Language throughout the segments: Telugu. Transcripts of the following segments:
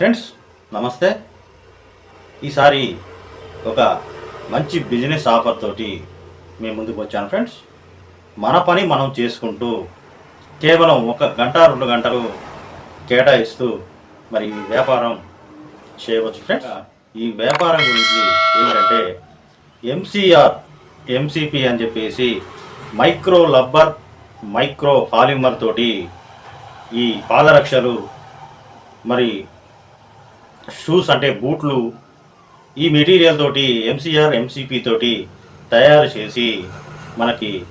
ఫ్రెండ్స్ నమస్తే. ఈసారి ఒక మంచి బిజినెస్ ఆఫర్ తోటి మేము ముందుకు వచ్చాను ఫ్రెండ్స్. మన పని మనం చేసుకుంటూ కేవలం ఒక గంట రెండు గంటలు కేటాయిస్తూ మరి ఈ వ్యాపారం చేయవచ్చు ఫ్రెండ్స్. ఈ వ్యాపారం గురించి ఏంటంటే ఎంసీఆర్ ఎంసీపీ అని చెప్పేసి మైక్రో లబ్బర్ మైక్రో పాలిమర్ తోటి ఈ పాదరక్షలు మరి షూస్ అంటే బూట్లు ఈ మెటీరియల్ తోటి ఎంసీఆర్ ఎంసీపీ తోటి తయారు చేసి మనకి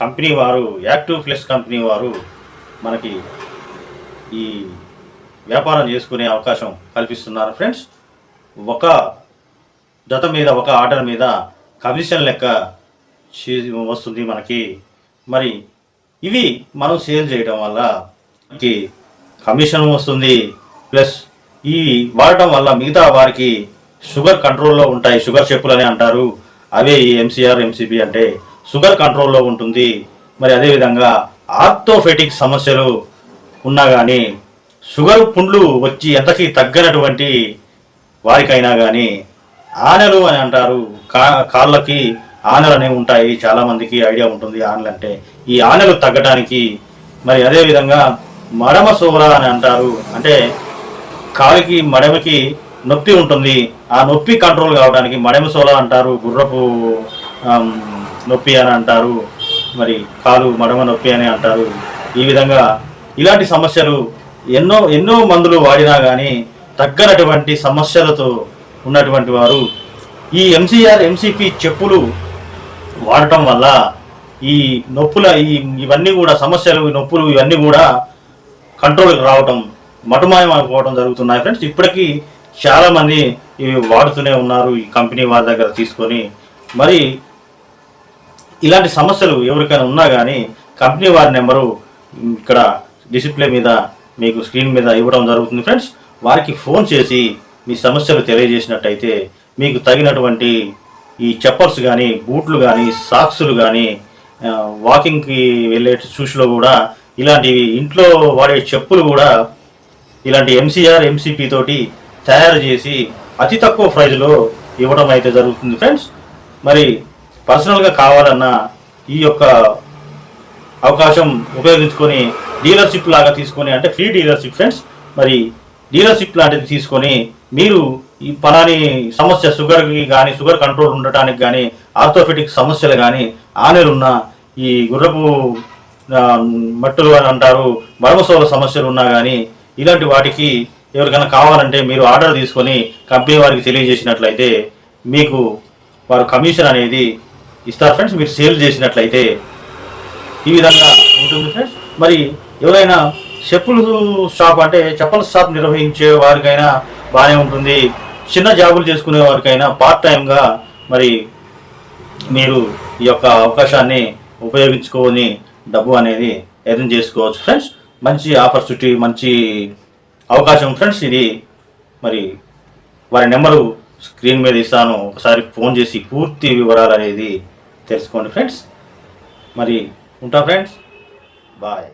కంపెనీ వారు యాక్టివ్ ప్లస్ కంపెనీ వారు మనకి ఈ వ్యాపారం చేసుకునే అవకాశం కల్పిస్తున్నారు. ఫ్రెండ్స్ ఒక జత మీద ఒక ఆర్డర్ మీద కమిషన్ లెక్క వస్తుంది మనకి. మరి ఇవి మనం సేల్ చేయడం వల్ల మనకి కమిషన్ వస్తుంది ప్లస్ ఈ వాడటం వల్ల మిగతా వారికి షుగర్ కంట్రోల్లో ఉంటాయి. షుగర్ చెప్పులు అని అంటారు. అవే ఈ ఎంసీఆర్ ఎంసీబీ అంటే షుగర్ కంట్రోల్లో ఉంటుంది. మరి అదేవిధంగా ఆర్థోఫెటిక్ సమస్యలు ఉన్నా కానీ షుగర్ పుండ్లు వచ్చి ఎంతకి తగ్గనటువంటి వారికైనా కానీ ఆనెలు అని అంటారు. కా కాళ్ళకి ఆనెలు అనేవి ఉంటాయి చాలామందికి ఐడియా ఉంటుంది ఆనెలు అంటే ఈ ఆనెలు తగ్గడానికి మరి అదేవిధంగా మడమ సోల అని అంటారు. అంటే కాలికి మడమకి నొప్పి ఉంటుంది. ఆ నొప్పి కంట్రోల్ కావడానికి మడమ సోల అంటారు గుర్రపు నొప్పి అని అంటారు మరి కాలు మడమ నొప్పి అని అంటారు. ఈ విధంగా ఇలాంటి సమస్యలు ఎన్నో ఎన్నో మందులు వాడినా కానీ తగ్గనటువంటి సమస్యలతో ఉన్నటువంటి వారు ఈ ఎంసీఆర్ ఎంసీపీ చెప్పులు వాడటం వల్ల ఈ నొప్పుల ఈ ఇవన్నీ కూడా సమస్యలు నొప్పులు ఇవన్నీ కూడా కంట్రోల్కి రావటం మటుమాయమైపోవడం జరుగుతున్నాయి ఫ్రెండ్స్. ఇప్పటికీ చాలామంది ఇవి వాడుతూనే ఉన్నారు ఈ కంపెనీ వారి దగ్గర తీసుకొని. మరి ఇలాంటి సమస్యలు ఎవరికైనా ఉన్నా కానీ కంపెనీ వారి నెంబరు ఇక్కడ డిస్ప్లే మీద మీకు స్క్రీన్ మీద ఇవ్వడం జరుగుతుంది ఫ్రెండ్స్. వారికి ఫోన్ చేసి మీ సమస్యలు తెలియజేసినట్టయితే మీకు తగినటువంటి ఈ చెప్పర్స్ కానీ బూట్లు కానీ సాక్సులు కానీ వాకింగ్కి వెళ్ళే షూస్లో కూడా ఇలాంటివి ఇంట్లో వాడే చెప్పులు కూడా ఇలాంటి ఎంసీఆర్ ఎంసీపీ తోటి తయారు చేసి అతి తక్కువ ప్రైజ్లో ఇవ్వడం అయితే జరుగుతుంది ఫ్రెండ్స్ మరి పర్సనల్గా కావాలన్నా ఈ యొక్క అవకాశం ఉపయోగించుకొని డీలర్షిప్ లాగా తీసుకొని అంటే ఫ్రీ డీలర్షిప్ ఫ్రెండ్స్ మరి డీలర్షిప్ లాంటిది తీసుకొని మీరు ఈ పలాని సమస్య షుగర్కి కానీ షుగర్ కంట్రోల్ ఉండటానికి కానీ ఆర్థోపెటిక్ సమస్యలు కానీ ఆనెలున్న ఈ గుర్రపు మట్టులు అని అంటారు మడమసోల సమస్యలు ఉన్నా కానీ ఇలాంటి వాటికి ఎవరికైనా కావాలంటే మీరు ఆర్డర్ తీసుకొని కంపెనీ వారికి తెలియజేసినట్లయితే మీకు వారు కమిషన్ అనేది ఇస్తారు ఫ్రెండ్స్. మీరు సేల్ చేసినట్లయితే ఈ విధంగా ఉంటుంది ఫ్రెండ్స్. మరి ఎవరైనా చెప్పులు షాప్ అంటే చెప్పుల షాప్ నిర్వహించే వారికైనా బాగానే ఉంటుంది. చిన్న జాబులు చేసుకునే వారికైనా పార్ట్ టైంగా మరి మీరు ఈ యొక్క అవకాశాన్ని ఉపయోగించుకొని డబ్బు అనేది ఎర్న్ చేసుకోవచ్చు ఫ్రెండ్స్. మంచి ఆపర్చునిటీ మంచి అవకాశం ఫ్రెండ్స్ ఇది. మరి వారి నెంబరు స్క్రీన్ మీద ఇస్తాను. ఒకసారి ఫోన్ చేసి పూర్తి వివరాలు అనేది తెలుసుకోండి ఫ్రెండ్స్. మరి ఉంటా ఫ్రెండ్స్. బాయ్.